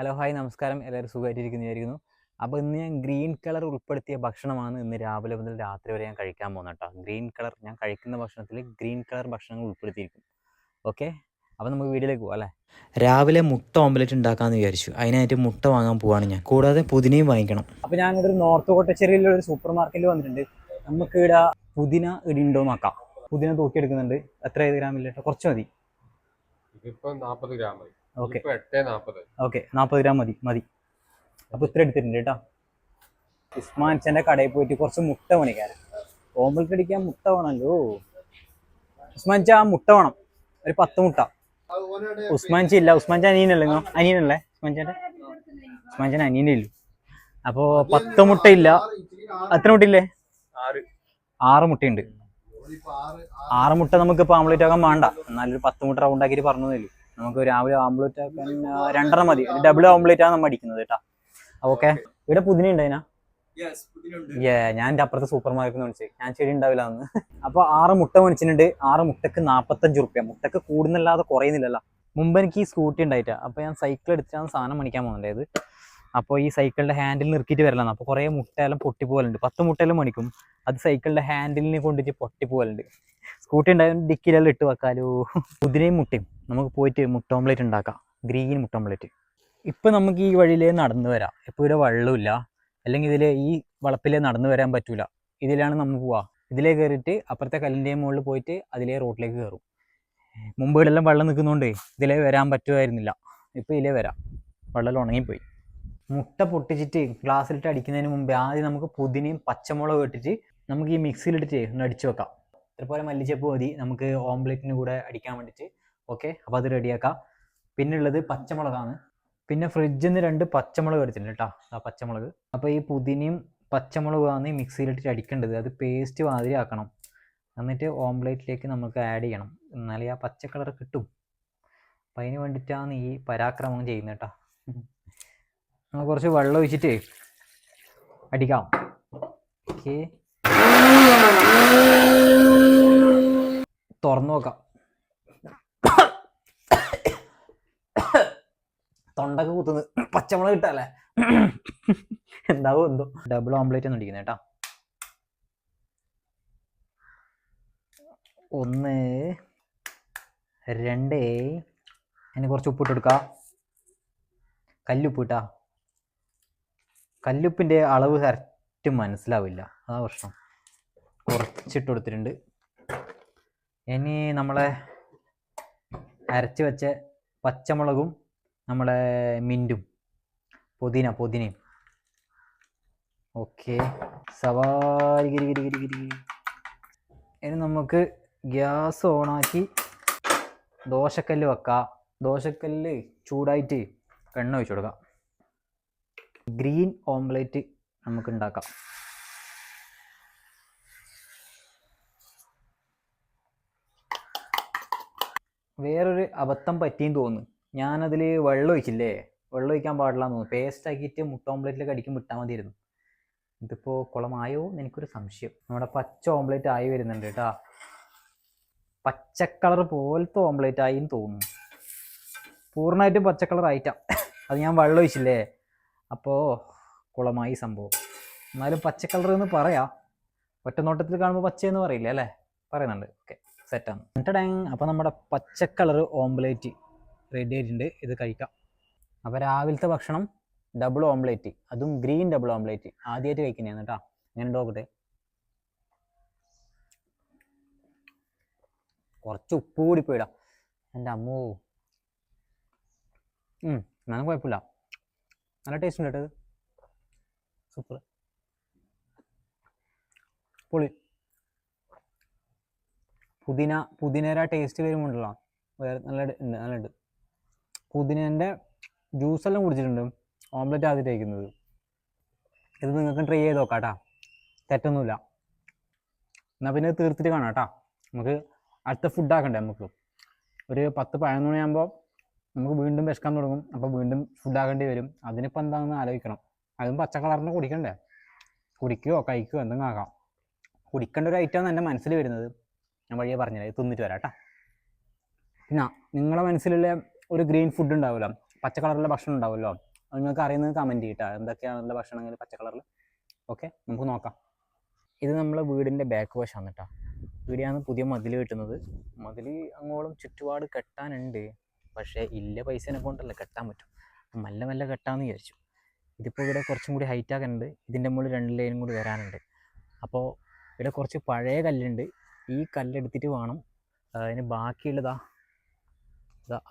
Hello hi നമസ്കാരം. എല്ലാവരും സുഖമായിട്ടിരിക്കുന്നതായിരിക്കുന്നു അപ്പോൾ ഇന്ന് ഞാൻ ഗ്രീൻ കളർ ഉൾപ്പെടുത്തിയ ഭക്ഷണമാണ് ഇന്ന് രാവിലെ മുതൽ രാത്രി വരെ ഞാൻ കഴിക്കാൻ പോകുന്നത് കേട്ടോ. ഗ്രീൻ കളർ ഞാൻ കഴിക്കുന്ന ഭക്ഷണത്തിൽ ഗ്രീൻ കളർ ഭക്ഷണങ്ങൾ ഉൾപ്പെടുത്തിയിരിക്കും. ഓക്കെ അപ്പോൾ നമുക്ക് വീട്ടിലേക്ക് പോകാം അല്ലേ? രാവിലെ മുട്ട ഓംലെറ്റ് ഉണ്ടാക്കാമെന്ന് വിചാരിച്ചു. അതിനായിട്ട് മുട്ട വാങ്ങാൻ പോവാണ് ഞാൻ. കൂടാതെ പുതിനയും വാങ്ങിക്കണം. അപ്പോൾ ഞാൻ ഇവിടെ നോർത്ത് കോട്ടച്ചേരിയിലുള്ള ഒരു സൂപ്പർ മാർക്കറ്റിൽ വന്നിട്ടുണ്ട്. നമുക്ക് ഇവിടെ പുതിന ഇടിയുണ്ടോ നോക്കാം. പുതിന തൂക്കിയെടുക്കുന്നുണ്ട്. എത്ര ഏത് ഗ്രാമില്ല കേട്ടോ? കുറച്ച് മതി. ഇപ്പം നാൽപ്പത് ഗ്രാം മതി ഓക്കെ ഓക്കെ നാൽപ്പത് ഗ്രാം മതി മതി. അപ്പോൾ ഇത്ര എടുത്തിട്ടുണ്ട് കേട്ടോ. ഉസ്മാൻച്ചന്റെ കടയിൽ പോയിട്ട് കുറച്ച് മുട്ട പണിക്കാരൻ. ഓമ്പൽക്ക് അടിക്കാൻ മുട്ട വേണമല്ലോ. ഉസ്മാൻച്ച ആ മുട്ട വേണം. ഒരു പത്ത് മുട്ട. ഉസ്മാൻച്ചി ഇല്ല. ഉസ്മാൻച്ച അനിയനല്ലേ? അനിയനല്ലേ? ഉസ്മാൻച്ചന്റെ ഉസ്മാൻച്ചൻ അനിയനേ ഇല്ലു അപ്പോൾ പത്ത് മുട്ട ഇല്ല. എത്ര മുട്ട ഇല്ലേ? ആറ്. മുട്ടയുണ്ട്. ആറ് മുട്ട നമുക്ക് ആംപ്ലേറ്റ് ആക്കാൻ വേണ്ട. എന്നാലൊരു പത്ത് മുട്ട റൗണ്ട് ആക്കിയിട്ട് പറഞ്ഞതേ ഉള്ളൂ നമുക്ക് രാവിലെ ആംപ്ലേറ്റ് ആക്കാൻ രണ്ടെണ്ണം മതി. ഡബിൾ ഓംപ്ലേറ്റ് ആണ് നമ്മൾ അടിക്കുന്നത് കേട്ടോ ഓക്കെ ഇവിടെ പുതിന ഉണ്ട് ഉണ്ടായിനാ ഏ ഞാൻ എന്റെ അപ്പുറത്തെ സൂപ്പർ മാർക്കറ്റ് മേടിച്ചു ഞാൻ ചെടി ഉണ്ടാവില്ല അന്ന്. അപ്പോൾ ആറ് മുട്ട മേടിച്ചിട്ടുണ്ട്. ആറ് മുട്ടക്ക് നാൽപ്പത്തഞ്ച് റുപ്യ. മുട്ടക്ക് കൂടുന്നല്ലാതെ കുറയുന്നില്ലല്ലോ. മുമ്പ് എനിക്ക് ഈ സ്കൂട്ടി ഉണ്ടായിട്ടാ. അപ്പോൾ ഞാൻ സൈക്കിൾ എടുത്തിട്ടാണ് സാധനം മേടിക്കാൻ പോകുന്നുണ്ടായത് അപ്പോൾ ഈ സൈക്കിളിന്റെ ഹാൻഡിൽ നിർത്തിയിട്ട് വരലാണ്. അപ്പോൾ കുറേ മുട്ടയെല്ലാം പൊട്ടിപ്പോലുണ്ട് പത്ത് മുട്ടയെല്ലാം മണിക്കും അത് സൈക്കിളിന്റെ ഹാൻഡിലിനെ കൊണ്ടിട്ട് പൊട്ടിപ്പോലുണ്ട് സ്കൂട്ടി ഉണ്ടായാലും ഡിക്കിലെല്ലാം ഇട്ട് വെക്കാലോ. കുതിരയും മുട്ടയും. നമുക്ക് പോയിട്ട് മുട്ട ഓംലേറ്റ് ഉണ്ടാക്കാം. ഗ്രീൻ മുട്ട ഓംലേറ്റ് ഇപ്പം നമുക്ക് ഈ വഴിയിലേ നടന്നു വരാം. ഇപ്പോൾ ഇവിടെ വെള്ളമില്ല അല്ലെങ്കിൽ ഇതിലെ ഈ വളപ്പിലേ നടന്നു വരാൻ പറ്റൂല. ഇതിലാണ് നമ്മൾ പോവാ ഇതിലേ കയറിയിട്ട് അപ്പുറത്തെ കല്ലിന്റെ മുകളിൽ പോയിട്ട് അതിലേ റോട്ടിലേക്ക് കയറും. മുമ്പ് ഇവിടെല്ലാം വെള്ളം നിൽക്കുന്നതുകൊണ്ട് ഇതിലേ വരാൻ പറ്റുമായിരുന്നില്ല. ഇപ്പോൾ ഇതിലേ വരാം. വെള്ളം ഉണങ്ങിപ്പോയി. മുട്ട പൊട്ടിച്ചിട്ട് ഗ്ലാസ്സിലിട്ട് അടിക്കുന്നതിന് മുമ്പേ ആദ്യം നമുക്ക് പുതിനയും പച്ചമുളകും ഇട്ടിട്ട് നമുക്ക് ഈ മിക്സിയിലിട്ടിട്ട് ഒന്ന് അടിച്ചു വെക്കാം. ഇത്രപോലെ മല്ലിച്ചപ്പ് മതി. നമുക്ക് ഓംലെറ്റിന് കൂടെ അടിക്കാൻ വേണ്ടിയിട്ട്. ഓക്കെ അപ്പോൾ അത് റെഡിയാക്കാം പിന്നുള്ളത് പച്ചമുളകാണ്. പിന്നെ ഫ്രിഡ്ജിൽ നിന്ന് രണ്ട് പച്ചമുളക് എടുത്തിട്ടുണ്ട് കേട്ടോ ആ പച്ചമുളക്. അപ്പോൾ ഈ പുതിനയും പച്ചമുളകാണ് മിക്സിയിലിട്ടിട്ട് അടിക്കേണ്ടത്. അത് പേസ്റ്റ് മാതിരി ആക്കണം. എന്നിട്ട് ഓംലെറ്റിലേക്ക് നമുക്ക് ആഡ് ചെയ്യണം. എന്നാലേ ആ പച്ച കളർ കിട്ടും. അപ്പം അതിന് വേണ്ടിയിട്ടാണ് ഈ പരാക്രമം ചെയ്യുന്നത് കേട്ടോ നമ്മൾ കുറച്ച് വെള്ളം ഒഴിച്ചിട്ട് അടിക്കാം. ഓക്കെ തുറന്നു നോക്കാം. തൊണ്ടൊക്കെ കുത്തുന്നത് പച്ചമുളക് കിട്ടാല്ലേ എന്താവോ എന്തോ. ഡബിൾ ഓംലേറ്റ് ഒന്നും ഇടിക്കുന്നത് കേട്ടോ. ഒന്ന് രണ്ട് അതിന് കുറച്ച് ഉപ്പിട്ട് കൊടുക്കാം. കല്ലുപ്പ് ഇട്ടാ. കല്ലുപ്പിന്റെ അളവ് കറക്റ്റ് മനസ്സിലാവില്ല. അതാ പ്രശ്നം. കുറച്ചിട്ട് കൊടുത്തിട്ടുണ്ട്. ഇനി നമ്മളെ അരച്ച് വെച്ച പച്ചമുളകും നമ്മളെ മിന്റും പുതിന പുതിനയും. ഓക്കെ. സവാരി ഗിരി ഗിരി ഗിരി ഗിരി. ഇനി നമുക്ക് ഗ്യാസ് ഓണാക്കി ദോശക്കല്ല് വെക്കാം. ദോശക്കല്ല് ചൂടായിട്ട് എണ്ണ ഒഴിച്ചു കൊടുക്കാം. ഗ്രീൻ ഓംലേറ്റ് നമുക്ക് ഉണ്ടാക്കാം. വേറൊരു അബദ്ധം പറ്റിയെന്ന് തോന്നുന്നു. ഞാനതിൽ വെള്ളം ഒഴിച്ചില്ലേ വെള്ളം ഒഴിക്കാൻ പാടില്ല എന്ന് തോന്നുന്നു. പേസ്റ്റ് ആക്കിയിട്ട് മുട്ട ഓംപ്ലേറ്റിലൊക്കെ അടിക്കും വിട്ടാൽ മതിയായിരുന്നു. ഇതിപ്പോൾ കുളമായോ എനിക്കൊരു സംശയം. നമ്മുടെ പച്ച ഓംലേറ്റ് ആയി വരുന്നുണ്ട് കേട്ടാ. പച്ചക്കളർ കളർ പോലത്തെ ഓംലേറ്റ് ആയി എന്ന് തോന്നുന്നു. പൂർണമായിട്ടും പച്ചക്കളർ കളർ ആയിട്ടാ അത് ഞാൻ വെള്ളം ഒഴിച്ചില്ലേ അപ്പോൾ കുളമായി സംഭവം. എന്നാലും പച്ചക്കളർ കളർ എന്ന് പറയാം. ഒറ്റ നോട്ടത്തിൽ കാണുമ്പോൾ പച്ചയെന്ന് പറയില്ല അല്ലേ? പറയുന്നുണ്ട്. ഓക്കെ സെറ്റാണ് എന്നിട്ടടങ് അപ്പോൾ നമ്മുടെ പച്ചക്കളർ കളർ ഓംലേറ്റ് റെഡി ആയിട്ടുണ്ട്. ഇത് കഴിക്കാം. അപ്പോൾ രാവിലത്തെ ഭക്ഷണം ഡബിൾ ഓംലേറ്റ് അതും ഗ്രീൻ ഡബിൾ ഓംലേറ്റ് ആദ്യമായിട്ട് കഴിക്കുന്നതാണ് കേട്ടോ. അങ്ങനെ നോക്കട്ടെ. കുറച്ച് ഉപ്പ് കൂടി പോയിടാം എന്റെ അമ്മോ. എന്നാലും കുഴപ്പമില്ല. നല്ല ടേസ്റ്റ് ഉണ്ട് കേട്ടത് സൂപ്പർ പൊളി. പുതിന പുതിനര ടേസ്റ്റ് വരുമ്പോണ്ടല്ലോ വേറെ നല്ല ഉണ്ട് നല്ല ഉണ്ട്. പുതിനേന്റെ ജ്യൂസെല്ലാം കുടിച്ചിട്ടുണ്ട്. ഓംലെറ്റ് ആദ്യം കഴിക്കുന്നത്. ഇത് നിങ്ങൾക്ക് ട്രൈ ചെയ്ത് നോക്കാം കേട്ടോ തെറ്റൊന്നുമില്ല. എന്നാൽ പിന്നെ തീർത്തിട്ട് കാണാം കേട്ടോ നമുക്ക് അടുത്ത ഫുഡ് ആക്കണ്ടേ നമുക്ക്? ഒരു പത്ത് പതിനൊന്ന് മണിയാകുമ്പോൾ നമുക്ക് വീണ്ടും വിശക്കാൻ തുടങ്ങും. അപ്പോൾ വീണ്ടും ഫുഡ് ആക്കേണ്ടി വരും. അതിനിപ്പോൾ എന്താണെന്ന് ആലോചിക്കണം. അതും പച്ച കളറിന് കുടിക്കണ്ടേ? കുടിക്കുകയോ കഴിക്കുകയോ എന്തെങ്കിലും ആക്കാം. കുടിക്കേണ്ട ഒരു ഐറ്റം എന്റെ മനസ്സിൽ വരുന്നത്. ഞാൻ വഴിയെ പറഞ്ഞില്ല തിന്നിട്ട് വരാം കേട്ടോ പിന്നെ നിങ്ങളുടെ മനസ്സിലുള്ള ഒരു ഗ്രീൻ ഫുഡ് ഉണ്ടാവുമല്ലോ? പച്ച കളറുള്ള ഭക്ഷണം ഉണ്ടാവുമല്ലോ? അത് നിങ്ങൾക്ക് അറിയുന്നത് കമന്റ് ചെയ്യട്ടോ എന്തൊക്കെയാണ് നല്ല ഭക്ഷണങ്ങൾ പച്ച കളറിൽ ഓക്കെ നമുക്ക് നോക്കാം. ഇത് നമ്മളെ വീടിന്റെ ബാക്ക് വശമാണ് കേട്ടോ ഇവിടെയാണ് പുതിയ മതിൽ കിട്ടുന്നത്. മതിൽ അങ്ങോളം ചുറ്റുപാട് കെട്ടാനുണ്ട്. പക്ഷേ ഇല്ല പൈസേനെ കൊണ്ടല്ല കെട്ടാൻ പറ്റും. മെല്ലെ മെല്ലെ കെട്ടാമെന്ന് വിചാരിച്ചു. ഇതിപ്പോൾ ഇവിടെ കുറച്ചും കൂടി ഹൈറ്റ് ആക്കാനുണ്ട് ഇതിന്റെ മുകളിൽ രണ്ട് ലൈനും കൂടി വരാനുണ്ട്. അപ്പോൾ ഇവിടെ കുറച്ച് പഴയ കല്ലുണ്ട്. ഈ കല്ലെടുത്തിട്ട് വേണം അതിന് ബാക്കിയുള്ളതാ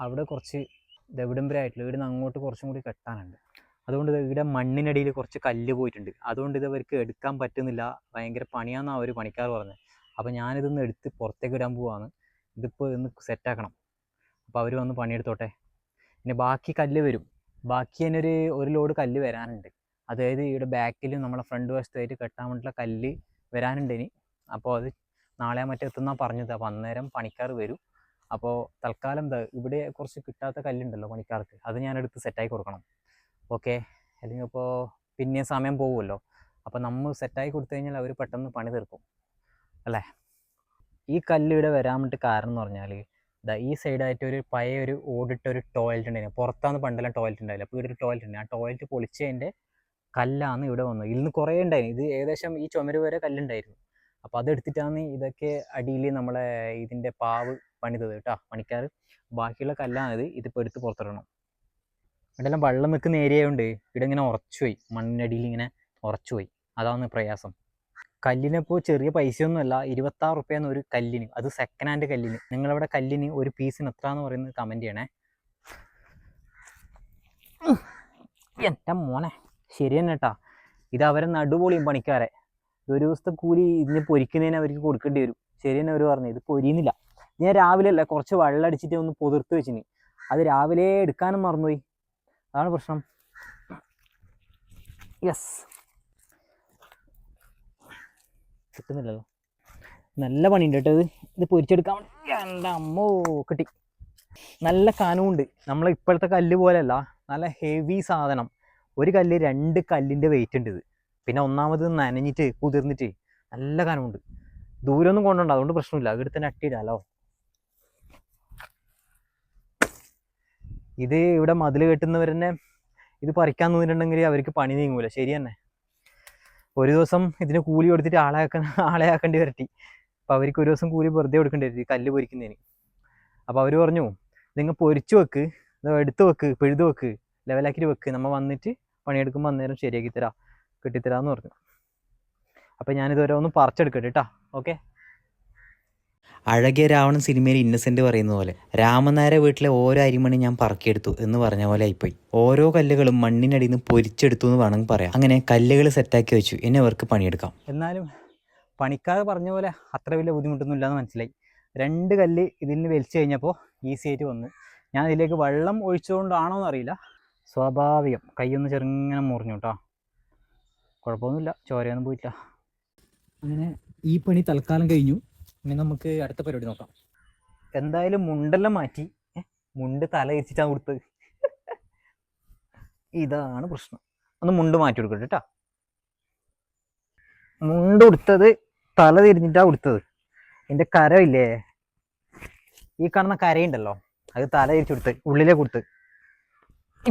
അവിടെ കുറച്ച് ദവിടംബരമായിട്ടുള്ള ഇവിടുന്ന് അങ്ങോട്ട് കുറച്ചും കൂടി കെട്ടാനുണ്ട്. അതുകൊണ്ട് ഇവിടെ മണ്ണിനടിയിൽ കുറച്ച് കല്ല് പോയിട്ടുണ്ട്. അതുകൊണ്ട് ഇത് അവർക്ക് എടുക്കാൻ പറ്റുന്നില്ല. ഭയങ്കര പണിയാന്നാണ് അവർ പണിക്കാർ പറഞ്ഞത് അപ്പോൾ ഞാനിതൊന്ന് എടുത്ത് പുറത്തേക്ക് ഇടാൻ പോവാണ്. ഇതിപ്പോൾ ഇന്ന് സെറ്റാക്കണം അപ്പോൾ അവർ വന്ന് പണിയെടുത്തോട്ടെ. പിന്നെ ബാക്കി കല്ല് വരും. ബാക്കി തന്നെ ഒരു ഒരു ലോഡ് കല്ല് വരാനുണ്ട്. അതായത് ഇവിടെ ബാക്കിൽ നമ്മളെ ഫ്രണ്ട് വശത്തായിട്ട് കെട്ടാൻ വേണ്ടിയിട്ടുള്ള കല്ല് വരാനുണ്ട് ഇനി. അപ്പോൾ അത് നാളെ മറ്റേ എത്തുന്നാണ് പറഞ്ഞത്. അപ്പോൾ അന്നേരം പണിക്കാർ വരും. അപ്പോൾ തൽക്കാലം എന്താ ഇവിടെ കുറച്ച് കിട്ടാത്ത കല്ലുണ്ടല്ലോ പണിക്കാർക്ക് അത് ഞാൻ എടുത്ത് സെറ്റാക്കി കൊടുക്കണം. ഓക്കെ അല്ലെങ്കിൽ ഇപ്പോൾ പിന്നെയും സമയം പോകുമല്ലോ അപ്പോൾ നമ്മൾ സെറ്റാക്കി കൊടുത്തു കഴിഞ്ഞാൽ അവർ പെട്ടെന്ന് പണി തീർക്കും. അല്ലേ? ഈ കല്ല് ഇവിടെ വരാൻ വേണ്ടി കാരണം എന്ന് പറഞ്ഞാൽ ഇതാ ഈ സൈഡായിട്ട് ഒരു പഴയ ഒരു ഓടിട്ട ഒരു ടോയ്ലറ്റ് ഉണ്ടായിരുന്നു പുറത്താണ് പണ്ടെല്ലാം ടോയ്ലറ്റ് ഉണ്ടായില്ല. അപ്പോൾ ഇവിടെ ഒരു ടോയ്ലറ്റ് ഉണ്ട് ആ ടോയ്ലറ്റ് പൊളിച്ചതിന്റെ കല്ലാണ് ഇവിടെ വന്നത് ഇന്ന് കുറേ ഉണ്ടായിരുന്നു ഇത് ഏകദേശം ഈ ചുമര് വരെ കല്ലുണ്ടായിരുന്നു അപ്പോൾ അതെടുത്തിട്ടാണ് ഇതൊക്കെ അടിയിൽ നമ്മളെ ഇതിന്റെ പാവ് പണിതത് കേട്ടോ പണിക്കാർ. ബാക്കിയുള്ള കല്ലാണിത് ഇതിപ്പോൾ എടുത്ത് പുറത്തിടണം. ഇവിടെല്ലാം വെള്ളം നിൽക്കുന്ന ഏരിയ ഉണ്ട്. ഇവിടെ ഇങ്ങനെ ഉറച്ചുപോയി മണ്ണിനടിയിൽ ഇങ്ങനെ ഉറച്ചുപോയി അതാണ് പ്രയാസം. കല്ലിനിപ്പോൾ ചെറിയ പൈസയൊന്നുമല്ല ഇരുപത്താറ് റുപ്യാണ് ഒരു കല്ലിന്. അത് സെക്കൻഡ് ഹാൻഡ് കല്ലിന്. നിങ്ങളവിടെ കല്ലിന് ഒരു പീസിന് എത്ര എന്ന് പറയുന്നത് കമന്റ് ചെയ്യണേ. എന്റെ മോനെ. ശരി തന്നെ കേട്ടാ ഇത് അവരെ നടുപൊളിയും പണിക്കാരെ. ഒരു ദിവസത്തെ കൂലി ഇതിന് പൊരിക്കുന്നതിന് അവർക്ക് കൊടുക്കേണ്ടി വരും. ശരിയെന്നെ അവർ പറഞ്ഞു ഇത് പൊരിയുന്നില്ല. ഞാൻ രാവിലെ അല്ല കുറച്ച് വെള്ളം അടിച്ചിട്ട് ഒന്ന് പൊതിർത്ത് വെച്ചിന്. അത് രാവിലെ എടുക്കാനും മറന്നുപോയി. അതാണ് പ്രശ്നം. യെസ് കിട്ടുന്നില്ലല്ലോ. നല്ല പണിയുണ്ട് കേട്ടോ ഇത്. ഇത് പൊരിച്ചെടുക്കാൻ എന്റെ അമ്മോ കിട്ടി. നല്ല കനമുണ്ട് നമ്മളെ ഇപ്പോഴത്തെ കല്ല് പോലെയല്ല നല്ല ഹെവി സാധനം. ഒരു കല്ല് രണ്ട് കല്ലിന്റെ വെയിറ്റ് ഉണ്ട് ഇത്. പിന്നെ ഒന്നാമത് നനഞ്ഞിട്ട് കുതിർന്നിട്ട് നല്ല കനമുണ്ട് ദൂരമൊന്നും കൊണ്ടുണ്ട് അതുകൊണ്ട് പ്രശ്നമില്ല. ഇവിടെ തന്നെ അട്ടിയിടാലോ ഇത് ഇവിടെ മതിൽ കെട്ടുന്നവർ തന്നെ ഇത് പറിക്കാൻ നിന്നിട്ടുണ്ടെങ്കിൽ അവർക്ക് പണി നീങ്ങൂല. ശരി തന്നെ. ഒരു ദിവസം ഇതിന് കൂലി കൊടുത്തിട്ട് ആളെ ആക്കാൻ ആളെ ആക്കേണ്ടി വരട്ടി. അപ്പോൾ അവർക്ക് ഒരു ദിവസം കൂലി വെറുതെ കൊടുക്കേണ്ടി വരും കല്ല് പൊരിക്കുന്നതിന്. അപ്പോൾ അവർ പറഞ്ഞു നിങ്ങൾ പൊരിച്ചു വെക്ക് എടുത്ത് വെക്ക് പെഴുതു വെക്ക് ലെവലാക്കിയിട്ട് വെക്ക്. നമ്മൾ വന്നിട്ട് പണിയെടുക്കുമ്പോൾ അന്നേരം ശരിയാക്കി തരാം. കെട്ടിത്തരാമെന്ന് പറഞ്ഞു. അപ്പോൾ ഞാനിതുവരെ ഒന്ന് പറിച്ചെടുക്കട്ടെ കേട്ടോ. ഓക്കെ? അഴകിയ രാവണൻ സിനിമയിൽ ഇന്നസെന്റ് പറയുന്ന പോലെ രാമനായരെ വീട്ടിലെ ഓരോ അരിമണി ഞാൻ പറക്കിയെടുത്തു എന്ന് പറഞ്ഞ പോലെ ആയിപ്പോയി. ഓരോ കല്ലുകളും മണ്ണിനടിയിൽ നിന്ന് പൊരിച്ചെടുത്തു എന്ന് വേണമെങ്കിൽ പറയാം. അങ്ങനെ കല്ലുകൾ സെറ്റാക്കി വെച്ചു. ഇനി അവർക്ക് പണിയെടുക്കാം. എന്നാലും പണിക്കാർ പറഞ്ഞ പോലെ അത്ര വലിയ ബുദ്ധിമുട്ടൊന്നും ഇല്ലാന്ന് മനസ്സിലായി. രണ്ട് കല്ല് ഇതിൽ നിന്ന് വലിച്ചു കഴിഞ്ഞപ്പോൾ ഈസി ആയിട്ട് വന്നു. ഞാൻ ഇതിലേക്ക് വെള്ളം ഒഴിച്ചുകൊണ്ടാണോ എന്നറിയില്ല സ്വാഭാവികം. കൈയൊന്ന് ചെറുങ്ങനെ മുറിഞ്ഞു കേട്ടോ. കുഴപ്പമൊന്നുമില്ല. ചോരയൊന്നും പോയിട്ടില്ല. അങ്ങനെ ഈ പണി തൽക്കാലം കഴിഞ്ഞു. ഇനി നമുക്ക് അടുത്ത പരിപാടി നോക്കാം. എന്തായാലും മുണ്ടെല്ലാം മാറ്റി. മുണ്ട് തല ഇരിച്ചിട്ടാണ് കൊടുത്തത്. ഇതാണ് പ്രശ്നം. ഒന്ന് മുണ്ട് മാറ്റി കൊടുക്കട്ടെ കേട്ടോ മുണ്ട് ഉടുത്തത് തല തിരിഞ്ഞിട്ടാ ഉടുത്തത് എന്റെ കരമില്ലേ ഈ കാണുന്ന കരയുണ്ടല്ലോ. അത് തല തിരിച്ചു കൊടുത്ത് ഉള്ളിലേ കൊടുത്ത്.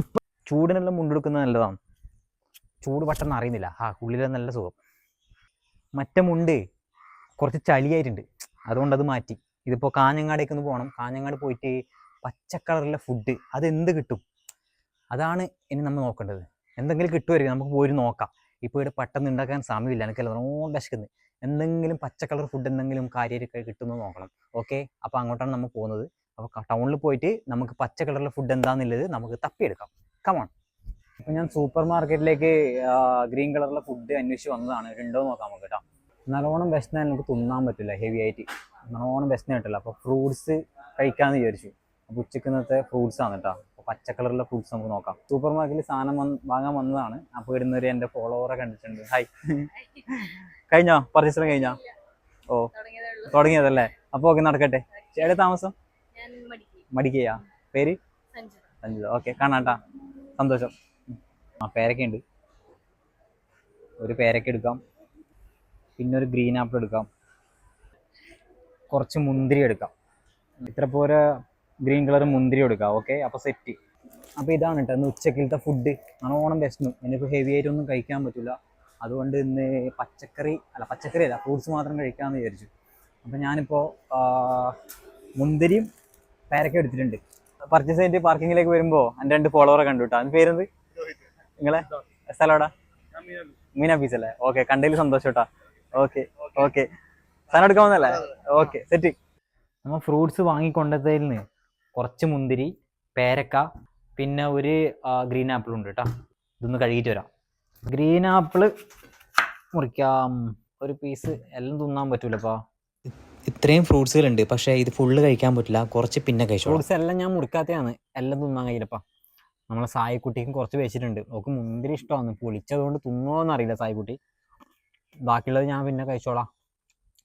ഇപ്പൊ ചൂടിനെല്ലാം മുണ്ടെടുക്കുന്നത് നല്ലതാണ്. ചൂട് പെട്ടെന്ന് അറിയുന്നില്ല ആ ഉള്ളിൽ നല്ല സുഖം. മറ്റേ മുണ്ട് കുറച്ച് ചളിയായിട്ടുണ്ട്. അതുകൊണ്ട് അത് മാറ്റി. ഇതിപ്പോൾ കാഞ്ഞങ്ങാടേക്ക് ഒന്ന് പോകണം കാഞ്ഞങ്ങാട് പോയിട്ട് പച്ചക്കളറിലെ ഫുഡ് അതെന്ത് കിട്ടും? അതാണ് ഇനി നമ്മൾ നോക്കേണ്ടത്. എന്തെങ്കിലും കിട്ടുമായിരിക്കും നമുക്ക് പോയി നോക്കാം. ഇപ്പോൾ ഇവിടെ പെട്ടെന്ന് ഉണ്ടാക്കാൻ സമയമില്ല. എനിക്ക് നല്ലോണം വിശക്കുന്നത് എന്തെങ്കിലും പച്ചക്കളർ ഫുഡ് എന്തെങ്കിലും കാര്യമായിട്ട് കിട്ടുമെന്ന് നോക്കണം. ഓക്കെ? അപ്പോൾ അങ്ങോട്ടാണ് നമ്മൾ പോകുന്നത്. അപ്പോൾ ടൗണിൽ പോയിട്ട് നമുക്ക് പച്ചക്കളറിലെ ഫുഡ് എന്താണെന്നുള്ളത് നമുക്ക് തപ്പിയെടുക്കാം. കമോൺ അപ്പോൾ ഞാൻ സൂപ്പർ മാർക്കറ്റിലേക്ക് ഗ്രീൻ കളറിലെ ഫുഡ് അന്വേഷിച്ച് വന്നതാണ്. ഉണ്ടോ നോക്കാൻ നോക്കാം നമുക്ക് കേട്ടോ. നല്ലോണം വിശന്നാൽ നമുക്ക് തിന്നാൻ പറ്റില്ല ഹെവി ആയിട്ട്. നല്ലോണം വിശന്ന് കിട്ടില്ല. അപ്പോൾ ഫ്രൂട്ട്സ് കഴിക്കാമെന്ന് വിചാരിച്ചു. അപ്പോൾ ഉച്ചക്കുന്നത്തെ ഫ്രൂട്ട്സ് ആണ് കേട്ടോ. അപ്പോൾ പച്ചക്കളറിലെ ഫ്രൂട്ട്സ് നമുക്ക് നോക്കാം. സൂപ്പർ മാർക്കറ്റിൽ സാധനം വന്ന് വാങ്ങാൻ വന്നതാണ്. അപ്പോൾ ഇടുന്നൊരു എന്റെ ഫോളോവറെ കണ്ടിട്ടുണ്ട്. ഹായ് കഴിഞ്ഞോ? പർച്ചേസിലും കഴിഞ്ഞോ? ഓ തുടങ്ങിയതേ തുടങ്ങിയതല്ലേ? അപ്പോൾ ഓക്കെ നടക്കട്ടെ. ചേട താമസം? മടിക്കയാ. പേര്? സഞ്ജു. സഞ്ജിത ഓക്കെ കാണാട്ടാ സന്തോഷം. ആ പേരക്ക ഉണ്ട് ഒരു പേരക്ക എടുക്കാം. പിന്നെ ഒരു ഗ്രീൻ ആപ്പിൾ എടുക്കാം. കുറച്ച് മുന്തിരി എടുക്കാം. ഇത്ര പോരെ ഗ്രീൻ കളർ മുന്തിരി എടുക്കാം. ഓക്കെ? അപ്പോൾ സെറ്റ് അപ്പോൾ ഇതാണ് കേട്ടോ ഇന്ന് ഉച്ചക്കിലത്തെ ഫുഡ് നല്ലോണം വിശന്നു. എനിക്കിപ്പോൾ ഹെവി ആയിട്ട് ഒന്നും കഴിക്കാൻ പറ്റില്ല അതുകൊണ്ട് ഇന്ന് പച്ചക്കറി അല്ല പച്ചക്കറി അല്ല ഫ്രൂട്ട്സ് മാത്രം കഴിക്കാമെന്ന് വിചാരിച്ചു. അപ്പോൾ ഞാനിപ്പോൾ മുന്തിരിയും പേരക്ക എടുത്തിട്ടുണ്ട്. പർച്ചേസ് ചെയ്തിട്ട് പാർക്കിങ്ങിലേക്ക് വരുമ്പോൾ എന്റെ രണ്ട് ഫോളോവറെ കണ്ടു കേട്ടോ അതിന് പേരെന്ത്? നിങ്ങളെ? സ്ഥലം എവിടാ? മീന ബീച്ച് അല്ലേ ഓക്കെ കണ്ടതിൽ സന്തോഷം കേട്ടോ ഓക്കെ. ഓക്കെ. സാധനം എടുക്കാൻ വന്നല്ലേ ഓക്കെ സെറ്റ്. നമ്മൾ ഫ്രൂട്ട്സ് വാങ്ങിക്കൊണ്ടതിൽ നിന്ന് കുറച്ച് മുന്തിരി പേരക്ക പിന്നെ ഒരു ഗ്രീൻ ആപ്പിൾ ഉണ്ട് കേട്ടോ ഇതൊന്ന് കഴുകിട്ട് വരാം. ഗ്രീൻ ആപ്പിൾ മുറിക്കാം. ഒരു പീസ് എല്ലാം തിന്നാൻ പറ്റൂലപ്പാ. ഇത്രയും ഫ്രൂട്ട്സുകളുണ്ട് പക്ഷേ ഇത് ഫുള്ള് കഴിക്കാൻ പറ്റില്ല. കുറച്ച് പിന്നെ കഴിച്ചു ഫ്രൂട്ട്സ് എല്ലാം ഞാൻ മുറിക്കാത്തതാണ്. എല്ലാം തിന്നാൻ കഴിയില്ലപ്പാ. നമ്മളെ സായിക്കുട്ടിക്കും കുറച്ച് വെച്ചിട്ടുണ്ട്. ഓക്ക് മുന്തിരി ഇഷ്ടമാണ് പൊളിച്ചതുകൊണ്ട് തിന്നോന്ന് അറിയില്ല സായിക്കുട്ടി. ബാക്കിയുള്ളത് ഞാൻ പിന്നെ കഴിച്ചോളാം.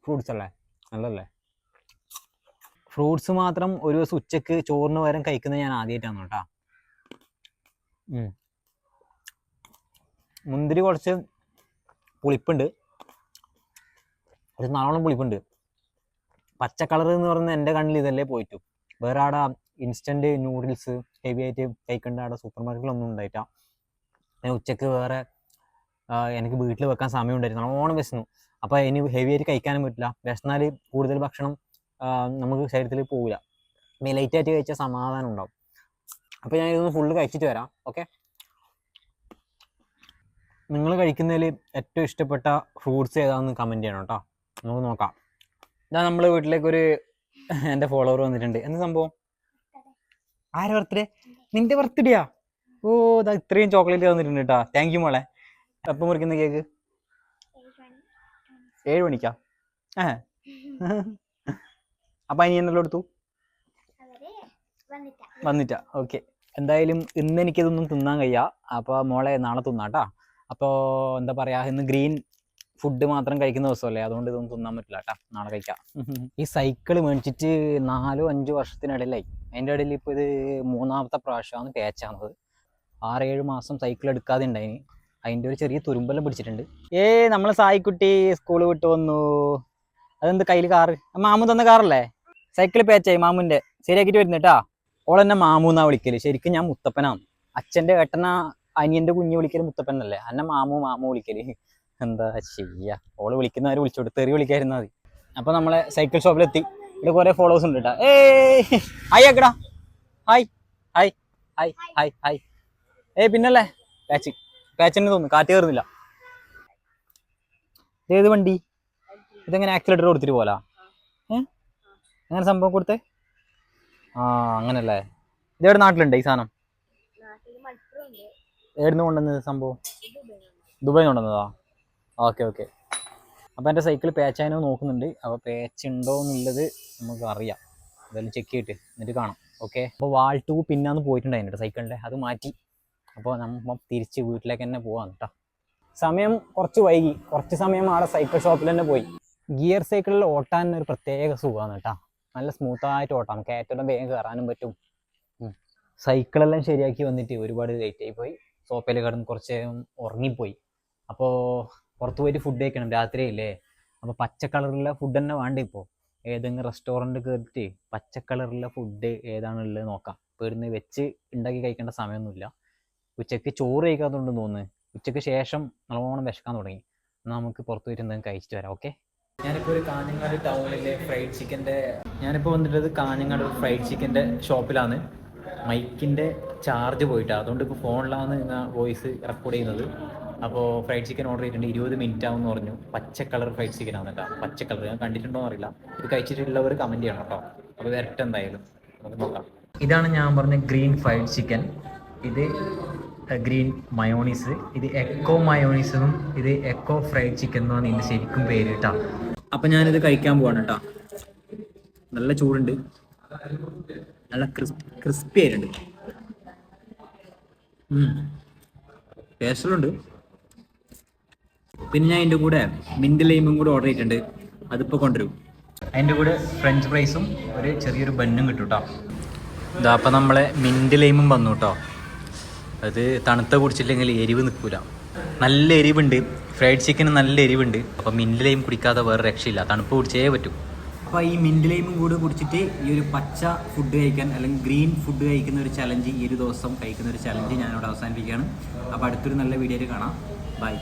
ഫ്രൂട്ട്സ് അല്ലേ? നല്ലല്ലേ ഫ്രൂട്ട്സ് മാത്രം ഒരു ദിവസം ഉച്ചയ്ക്ക് ചോറിന് പകരം കഴിക്കുന്നത് ഞാൻ ആദ്യമായിട്ടാണ് കേട്ടോ. മുന്തിരി കുറച്ച് പുളിപ്പുണ്ട്. ഒരു നാളോളം പുളിപ്പുണ്ട്. പച്ച കളർ എന്ന് പറയുന്നത് എന്റെ കണ്ണിൽ ഇതല്ലേ പോയിട്ടു. വേറെ ആടെ ഇൻസ്റ്റന്റ് നൂഡിൽസ് ഹെവി ആയിട്ട് കഴിക്കേണ്ട അവിടെ സൂപ്പർ മാർക്കറ്റിലൊന്നും ഉണ്ടായിട്ടാ. ഞാൻ ഉച്ചയ്ക്ക് വേറെ എനിക്ക് വീട്ടിൽ വെക്കാൻ സമയം ഉണ്ടായിരുന്നു. ഓണം വിശന്നു. അപ്പോൾ ഇനി ഹെവി ആയിട്ട് കഴിക്കാനും പറ്റില്ല. വിശന്നാൽ കൂടുതൽ ഭക്ഷണം നമുക്ക് ശരീരത്തിൽ പോവില്ല. ലൈറ്റ് ആയിട്ട് കഴിച്ചാൽ സമാധാനം ഉണ്ടാവും. അപ്പോൾ ഞാൻ ഇതൊന്ന് ഫുള്ള് കഴിച്ചിട്ട് വരാം. ഓക്കെ നിങ്ങൾ കഴിക്കുന്നതിൽ ഏറ്റവും ഇഷ്ടപ്പെട്ട ഫ്രൂട്ട്സ് ഏതാണെന്ന് കമന്റ് ചെയ്യണം കേട്ടോ. നമുക്ക് നോക്കാം. ഇതാ നമ്മൾ വീട്ടിലേക്കൊരു എന്റെ ഫോളോവർ വന്നിട്ടുണ്ട്. എന്ത് സംഭവം? ആരെ ബർത്ത്ഡേ നിന്റെ ബർത്ത്ഡേയാ ഓ ഇതാ ഇത്രയും ചോക്ലേറ്റ് തന്നിട്ടുണ്ട് കേട്ടോ താങ്ക് യു മോളെ. എപ്പം മുറിക്കുന്ന കേക്ക് ഏഴ് മണിക്കാ? ഏ. അപ്പം ഇനി എന്തെല്ലാം എടുത്തു? വന്നിട്ടാ. ഓക്കെ എന്തായാലും ഇന്ന് എനിക്കിതൊന്നും തിന്നാൻ കഴിയാ. അപ്പോൾ മോളെ നാളെ തിന്നാട്ടാ അപ്പോ എന്താ പറയാ ഇന്ന് ഗ്രീൻ ഫുഡ് മാത്രം കഴിക്കുന്ന ദിവസമല്ലേ? അതുകൊണ്ട് ഇതൊന്നും തിന്നാൻ പറ്റില്ല കേട്ടോ. നാളെ കഴിക്കാം. ഈ സൈക്കിൾ മേടിച്ചിട്ട് നാലോ അഞ്ചോ വർഷത്തിനിടയിലായി. അതിന്റെ ഇടയിൽ ഇപ്പോൾ ഇത് മൂന്നാമത്തെ പ്രാവശ്യമാണ് പേച്ചാണത് ആറേഴ് മാസം സൈക്കിൾ എടുക്കാതെ ഉണ്ടായിന്. അതിന്റെ ഒരു ചെറിയ തുരുമ്പെല്ലാം പിടിച്ചിട്ടുണ്ട്. ഏ നമ്മൾ സായിക്കുട്ടി സ്കൂൾ വിട്ട് വന്നു. അതെന്ത് കയ്യിൽ കാറ് മാമു തന്ന കാറല്ലേ സൈക്കിൾ പേച്ചായി മാമുന്റെ ശരിയാക്കിയിട്ട് വരുന്നേട്ടാ ഓളെന്നെ മാമു എന്നാ വിളിക്കൽ. ശരിക്കും ഞാൻ മുത്തപ്പനാണ്. അച്ഛന്റെ ഏട്ടനാ അനിയന്റെ കുഞ്ഞ് വിളിക്കൽ മുത്തപ്പനല്ലേ? എന്നെ മാമു മാമു വിളിക്കൽ. എന്താ ചെയ്യാ? ഓൾ വിളിക്കുന്നവര് വിളിച്ചോട്ട് തെറി വിളിക്കായിരുന്നു മതി. അപ്പൊ നമ്മളെ സൈക്കിൾ ഷോപ്പിലെത്തി ഇവിടെ കുറെ ഫോളോവേഴ്സ് ഉണ്ട് കേട്ടാ ഏയ് hi ആക്കടാ hi hi hi hi hi ഏയ് പിന്നല്ലേ? പാച്ച് പാച്ചിന് തോന്നുന്നു. കാറ്റ് കയറുന്നില്ല ഏത് വണ്ടി. ഇതെങ്ങനെ ആക്സിലേറ്റർ കൊടുത്തിട്ട് പോലാ? ഏ? അങ്ങനെ സംഭവം കൊടുത്തേ? ആ അങ്ങനല്ലേ. ഇതെവിടെ നാട്ടിലുണ്ട് ഈ സാധനം? എവിടുന്ന് കൊണ്ടുവന്നത് സംഭവം? ദുബായി കൊണ്ടുവന്നതാ? Okay okay. അപ്പോൾ എന്റെ സൈക്കിൾ പേച്ചാനോ നോക്കുന്നുണ്ട്. അപ്പോൾ പേച്ച് ഉണ്ടോ എന്നുള്ളത് നമുക്ക് അറിയാം എന്തായാലും ചെക്ക് ചെയ്തിട്ട് എന്നിട്ട് കാണാം. ഓക്കെ? അപ്പോൾ വാൾ ടൂ പിന്നാന്ന് പോയിട്ടുണ്ടായിരുന്നു സൈക്കിളിന്റെ അത് മാറ്റി. അപ്പോൾ നമ്മൾ തിരിച്ച് വീട്ടിലേക്ക് തന്നെ പോവാം കേട്ടോ. സമയം കുറച്ച് വൈകി. കുറച്ച് സമയം ആടെ സൈക്കിൾ ഷോപ്പിൽ തന്നെ പോയി. ഗിയർ സൈക്കിളിൽ ഓട്ടാൻ ഒരു പ്രത്യേക സുഖമാണ് കേട്ടോ. നല്ല സ്മൂത്തായിട്ട് ഓട്ടാം. കയറ്റം വേഗം കയറാനും പറ്റും. സൈക്കിളെല്ലാം ശരിയാക്കി വന്നിട്ട് ഒരുപാട് ലേറ്റ് ആയി പോയി. സോപ്പയിൽ കിടന്ന് കുറച്ച് ഉറങ്ങിപ്പോയി. അപ്പോൾ പുറത്ത് പോയിട്ട് ഫുഡ് കഴിക്കണം. രാത്രിയല്ലേ അപ്പോൾ പച്ച കളറിലുള്ള ഫുഡ് തന്നെ വേണ്ട ഇപ്പോൾ ഏതെങ്കിലും റെസ്റ്റോറന്റ് കയറിയിട്ട് പച്ച ഫുഡ് ഏതാണുള്ളത് നോക്കാം. ഇവിടുന്ന് വെച്ച് ഉണ്ടാക്കി കഴിക്കേണ്ട സമയമൊന്നുമില്ല ഉച്ചയ്ക്ക് ചോറ് കഴിക്കാത്തതുകൊണ്ടെന്ന് തോന്നുന്നു. ഉച്ചയ്ക്ക് ശേഷം നല്ലോണം വിശക്കാൻ തുടങ്ങി. എന്നാൽ നമുക്ക് പുറത്ത് പോയിട്ട് എന്തെങ്കിലും കഴിച്ചിട്ട് വരാം. ഓക്കെ ഞാനിപ്പോൾ ഒരു കാഞ്ഞങ്ങാട് ടൗണിലെ ഫ്രൈഡ് ചിക്കന്റെ ഞാനിപ്പോൾ വന്നിട്ടത് കാഞ്ഞങ്ങാട് ഫ്രൈഡ് ചിക്കന്റെ ഷോപ്പിലാണ് മൈക്കിന്റെ ചാർജ് പോയിട്ടാണ് അതുകൊണ്ട് ഇപ്പോൾ ഫോണിലാണ് വോയിസ് റെക്കോർഡ് ചെയ്യുന്നത്. അപ്പോൾ ഫ്രൈഡ് ചിക്കൻ ഓർഡർ ചെയ്തിട്ടുണ്ട്. ഇരുപത് മിനിറ്റ് ആവും എന്ന് പറഞ്ഞു. പച്ച കളർ ഫ്രൈഡ് ചിക്കൻ ആണ് കേട്ടോ. പച്ച കളർ ഞാൻ കണ്ടിട്ടുണ്ടോ അറിയില്ല. ഇത് കഴിച്ചിട്ടുള്ളവർ കമന്റ് ചെയ്യണം കേട്ടോ. അപ്പോൾ വരട്ടെ എന്തായാലും. നമുക്ക് നോക്കാം. ഇതാണ് ഞാൻ പറഞ്ഞ ഗ്രീൻ ഫ്രൈഡ് ചിക്കൻ ഇത് ഗ്രീൻ മയോണീസ് ഇത് എക്കോ മയോണീസും ഇത് എക്കോ ഫ്രൈഡ് ചിക്കൻ എന്നാണ് ഇതിന്റെ ശരിക്കും പേര് കേട്ടോ. അപ്പം ഞാനിത് കഴിക്കാൻ പോവാണ് കേട്ടോ. നല്ല ചൂടുണ്ട്. നല്ല ക്രിസ്പ് ക്രിസ്പി ആയിട്ടുണ്ട്. ടേസ്റ്റിലുണ്ട് പിന്നെ ഞാൻ എന്റെ കൂടെ മിന്റ് ലൈമും കൂടെ ഓർഡർ ചെയ്തിട്ടുണ്ട്. അതിപ്പോൾ കൊണ്ടുവരും. അതിന്റെ കൂടെ ഫ്രഞ്ച് ഫ്രൈസും ഒരു ചെറിയൊരു ബണ്ണും കിട്ടും കേട്ടോ ഇതാ അപ്പം നമ്മളെ മിന്റ് ലൈമും വന്നു കേട്ടോ അത് തണുത്ത കുടിച്ചില്ലെങ്കിൽ എരിവ് നിൽക്കൂല. നല്ല എരിവുണ്ട്. ഫ്രൈഡ് ചിക്കന് നല്ല എരിവുണ്ട്. അപ്പം മിന്റ് ലൈം കുടിക്കാതെ വേറെ രക്ഷയില്ല. തണുപ്പ് കുടിച്ചേ പറ്റൂ. അപ്പോൾ ഈ മിന്റ് ലൈമും കൂടെ കുടിച്ചിട്ട് ഈ ഒരു പച്ച ഫുഡ് കഴിക്കാൻ അല്ലെങ്കിൽ ഗ്രീൻ ഫുഡ് കഴിക്കുന്ന ഒരു ചലഞ്ച് ഈ ഒരു ദിവസം കഴിക്കുന്ന ഒരു ചലഞ്ച് ഞാനിവിടെ അവസാനിപ്പിക്കുകയാണ്. അപ്പോൾ അടുത്തൊരു നല്ല വീഡിയോയിൽ കാണാം. ബൈ